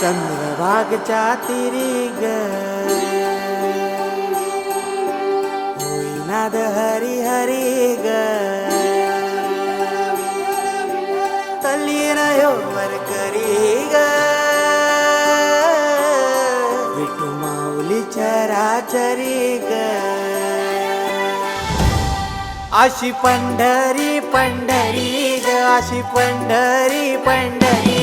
चंद्रभागच्या तिरी ग नाद हरी हरी ग तल्लीन मर करी ग विठू माऊली चराचरी ग अशी पंढरी पंढरी ग अशी पंढरी पंढरी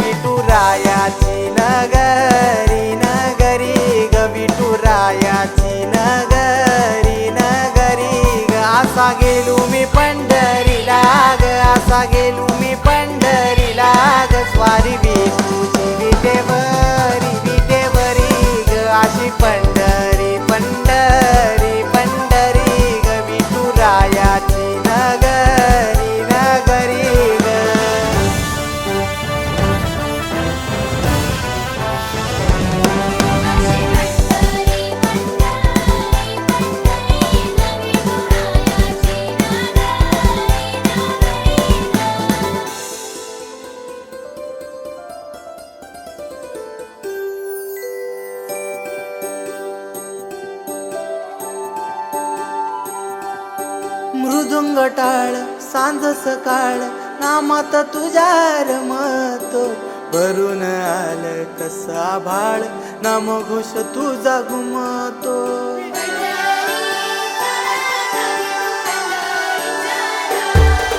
विठुरायाची नगरी नगरी ग विठुरायाची नगरी नगरी ग. असा गेलो मी पंढरीला ग असा गेलो मी पंढरीला ग. स्वारी विठूची विटेवरी विटेवरी ग. अशी पंढरी मृदुंग टाळ सांज सकाळ नामात तुझ्या रमत. भरून आलं कसा भाळ नाम तुझा घुमतो.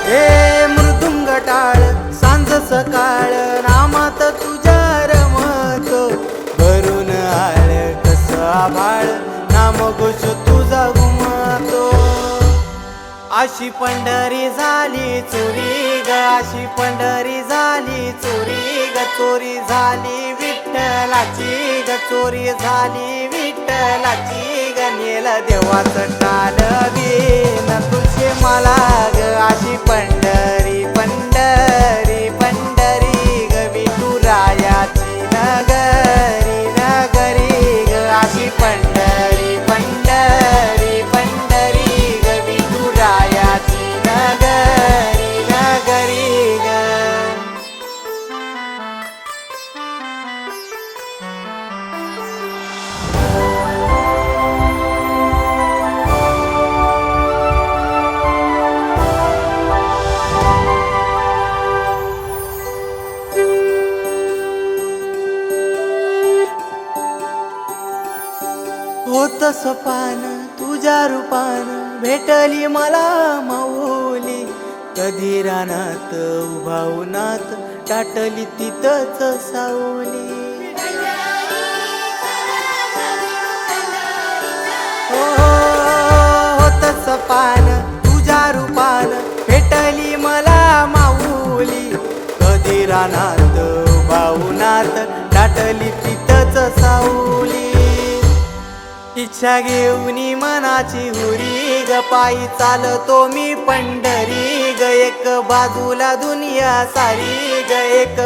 हे मृदुंग टाळ सांज सकाळ नामात तुझ्या रमत. भरून आल कसा भाळ नाम घुस तुझा अशी पंढरी झाली चोरी ग अशी पंढरी झाली चोरी ग चोरी झाली विठ्ठलाची ग चोरी झाली विठ्ठलाची ग नेल देवाचं टाल न तुझे मला ग अशी पण होत सपान तुझ्या रूपान. भेटली मला माऊली. कधी रानात उभा उन्हात टाटली तिथंच सावली. हो होत सपान तुझ्या रूपान. भेटली मला माऊली. कधी रानात बाऊनात दाटली इच्छा घेऊन मनाची हुरी ग पायी चालतो मी पंढरी ग एक बाजूला दुनिया सारी ग एक